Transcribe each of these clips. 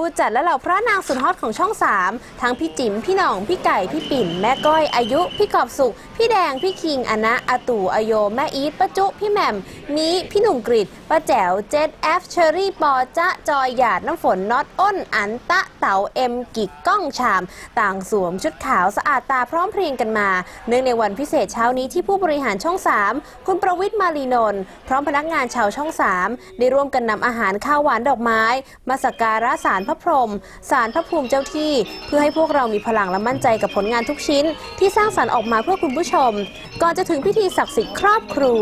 ผู้จัดและเหล่าพระนางสุดฮอตของช่อง 3 ทั้งพี่จิ๋มพี่หน่อง พี่ไก่ พี่ปิ่น แม่ก้อยอายุ พี่กอบสุข พี่แดง พี่คิงอนะอาตู่อโย แม่อีทป้าจุพี่แหม่มมีพี่หนุ่มกริดป้าแจ๋วเจษแอฟเชอรี่ปอจ๊ะจอยหยาดน้ำฝนน็อตอ้นอันตะเต๋าเอ็มกิกก้องชาม ต่างสวมชุดขาวสะอาดตาพร้อมเพรียงกันมา เนื่องในวันพิเศษเช้านี้ที่ผู้บริหารช่อง 3 คุณประวิทย์มาลีนนท์พร้อมพนักงานชาวช่อง 3 ได้ร่วมกันนำอาหารข้าวหวานดอกไม้ มาสักการะสารพระพรหมสารพระภูมิเจ้าที่ เพื่อให้พวกเรามีพลังและมั่นใจกับผลงานทุกชิ้น ที่สร้างสรรค์ออกมาเพื่อคุณผู้ชม ก่อนจะถึงพิธีศักดิ์สิทธิ์ครอบครู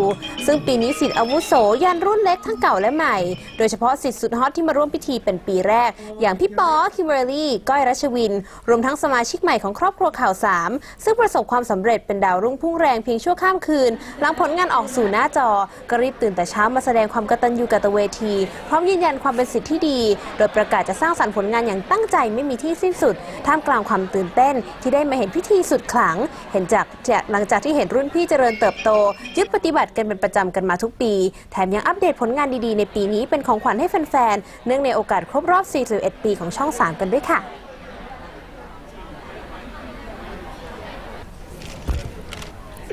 ซึ่งปีนี้สิทธิอาวุโสยันรุ่นเล็กทั้งเก่าและใหม่ โดยเฉพาะสิทธิสุดฮอตที่มาร่วมพิธีเป็นปีแรก อย่างพี่ป๊อคิมเบอร์รี่ก้อยรัชวิน รวมทั้งสมาชิกใหม่ของครอบครัวข่าวสามซึ่งประสบความสำเร็จเป็นดาวรุ่งพุ่งแรงเพียงชั่วข้ามคืน หลังผลงานออกสู่หน้าจอก็รีบตื่นแต่เช้ามาแสดงความกตัญญูกตเวที พร้อมยืนยันความเป็นสิทธิ์ที่ดี โดยประกาศจะสร้างสรรค์ผลงานอย่างตั้งใจไม่มีที่สิ้นสุด ท่ามกลางความตื่นเต้นที่ได้มาเห็นพิธีสุดขลัง เห็นจากจากหลังจากที่เห็นรุ่นพี่เจริญเติบโต ยึดปฏิบัติกันเป็นประจำกันมาทุกปี แถมยังอัปเดตผลงานดีๆ ในปีนี้เป็นของขวัญให้แฟนๆเนื่องในโอกาสครบรอบ 41 ปีของช่อง 3 กันด้วยค่ะ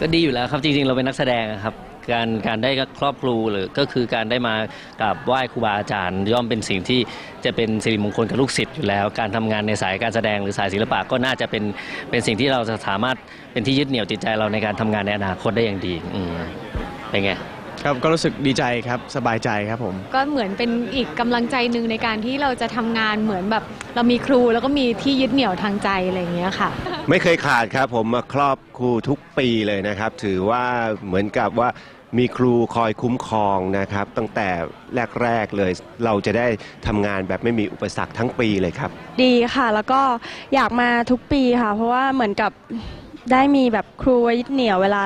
ก็ดีอยู่แล้วครับจริงๆ เราเป็นนักแสดงอะครับ การการได้ครอบครูหรือก็คือการได้มากราบไหว้ครูบาอาจารย์ ย่อมเป็นสิ่งที่จะเป็นสิริมงคลกับลูกศิษย์อยู่แล้ว การทำงานในสายการแสดงหรือสายศิลปะก็น่าจะเป็นเป็นสิ่งที่เราจะสามารถเป็นที่ยึดเหนี่ยวจิตใจเราในการทำงานในอนาคตได้อย่างดีอืมเป็นไง ครับก็รู้สึกดีใจครับสบายใจครับผม ก็เหมือนเป็นอีกกำลังใจหนึ่งในการที่เราจะทำงานเหมือนแบบ เรามีครูแล้วก็มีที่ยึดเหนี่ยวทางใจอะไรอย่างเงี้ยค่ะ ไม่เคยขาดครับ ผมมาครอบครูทุกปีเลยนะครับ ถือว่าเหมือนกับว่ามีครูคอยคุ้มครองนะครับ ตั้งแต่แรก ๆ เลย เราจะได้ทำงานแบบไม่มีอุปสรรคทั้งปีเลยครับ ดีค่ะ แล้วก็อยากมาทุกปีค่ะ เพราะว่าเหมือนกับได้มีแบบครูไว้ยึดเหนี่ยวเวลา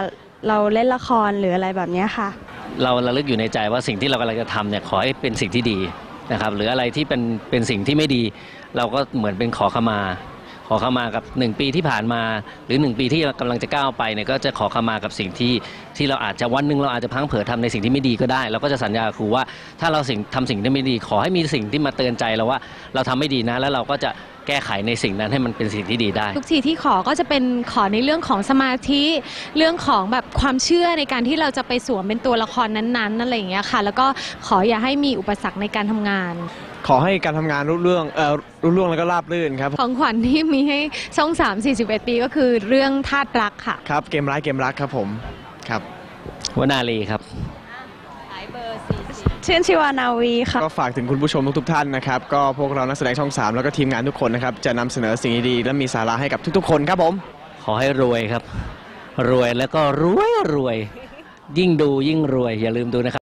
เราเล่นละครหรืออะไรแบบเนี้ยค่ะ เราระลึกอยู่ในใจว่าสิ่งที่เรากำลังจะทำเนี่ยขอให้เป็นสิ่งที่ดีนะครับหรืออะไรที่เป็นเป็นสิ่งที่ไม่ดี เราก็เหมือนเป็นขอขมา ขอขมากับหนึ่งปีที่ผ่านมา หรือหนึ่งปีที่กำลังจะก้าวไปเนี่ยก็จะขอขมากับสิ่งที่ที่เราอาจจะวันหนึ่งเราอาจจะพังเผลอทำในสิ่งที่ไม่ดีก็ได้ เราก็จะสัญญาครูว่าถ้าเราสิ่งทำสิ่งที่ไม่ดี ขอให้มีสิ่งที่มาเตือนใจเราว่าเราทำไม่ดีนะ แล้วเราก็จะแก้ไขในสิ่งนั้นให้มันเป็นสิ่งที่ดีได้ ทุกทีที่ขอก็จะเป็นขอในเรื่องของสมาธิเรื่องของแบบความเชื่อในการที่เราจะไปสวมเป็นตัวละครนั้นๆอะไรอย่างเงี้ยค่ะ แล้วก็ขออย่าให้มีอุปสรรคในการทำงาน ขอให้การทำงานรุ่งเรื่องเอ่อรุ่งเรื่องแล้วก็ราบรื่นครับของขวัญที่มีให้ช่อง 3 41 ปีก็คือเรื่องธาตุรักค่ะ ครับ เกมร้ายเกมรักครับผมครับ วนาลีครับ ชื่นชิวานาวีค่ะ ก็ฝากถึงคุณผู้ชมทุกๆท่านนะครับ ก็พวกเรานักแสดงช่อง 3 แล้วก็ทีมงานทุกคนนะครับ จะนำเสนอสิ่งดีๆและมีสาระให้กับทุกๆคนครับผม ขอให้รวยครับ รวยแล้วก็รวยรวย ยิ่งดูยิ่งรวยอย่าลืมดูนะครับ